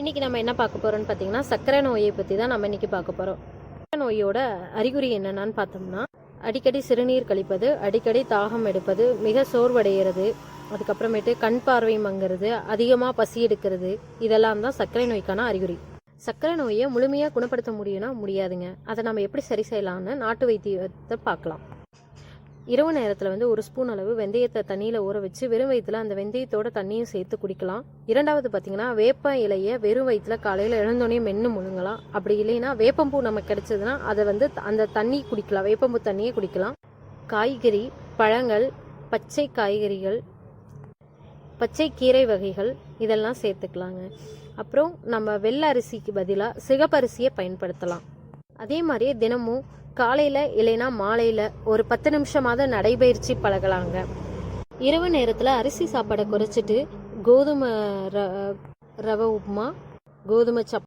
இன்றைக்கி நம்ம என்ன பார்க்க போகிறோம்னு பார்த்தீங்கன்னா சர்க்கரை நோயை பற்றி தான் நம்ம இன்றைக்கி பார்க்க போகிறோம் சர்க்கரை நோயோட அறிகுறி என்னென்னு பார்த்தோம்னா அடிக்கடி சிறுநீர் கழிப்பது அடிக்கடி தாகம் எடுப்பது மிக சோர்வடைகிறது அதுக்கப்புறமேட்டு கண் பார்வை மங்கிறது அதிகமாக பசி எடுக்கிறது இதெல்லாம் தான் சர்க்கரை நோய்க்கான அறிகுறி. சர்க்கரை நோயை முழுமையாக குணப்படுத்த முடியும்னா முடியாதுங்க. அதை நம்ம எப்படி சரி செய்யலாம்னு நாட்டு வைத்தியத்தை பார்க்கலாம். இரவு நேரத்தில் வந்து ஒரு ஸ்பூன் அளவு வெந்தயத்தை தண்ணியில் ஊற வச்சு வெறும் வயிற்றுல அந்த வெந்தயத்தோட தண்ணியும் சேர்த்து குடிக்கலாம். இரண்டாவது பார்த்தீங்கன்னா வேப்ப இலையை வெறும் வயிற்றுல காலையில் எழுந்தோடனே மென்று முழுங்கலாம் அப்படி இல்லைன்னா வேப்பம்பூ நமக்கு கிடைச்சதுன்னா அதை வந்து அந்த தண்ணி குடிக்கலாம். வேப்பம்பூ தண்ணியே குடிக்கலாம். காய்கறி பழங்கள் பச்சை காய்கறிகள் பச்சை கீரை வகைகள் இதெல்லாம் சேர்த்துக்கலாங்க. அப்புறம் நம்ம வெள்ளை அரிசிக்கு பதிலாக சிகப்பரிசியை பயன்படுத்தலாம். அதே மாதிரியே தினமும் காலையில் இல்லைன்னா மாலையில் ஒரு பத்து நிமிஷமாவது நடைபயிற்சி பழகலாங்க. இரவு நேரத்தில் அரிசி சாப்பாடை குறைச்சிட்டு கோதுமை ர- ரவை உப்புமா கோதுமை சப்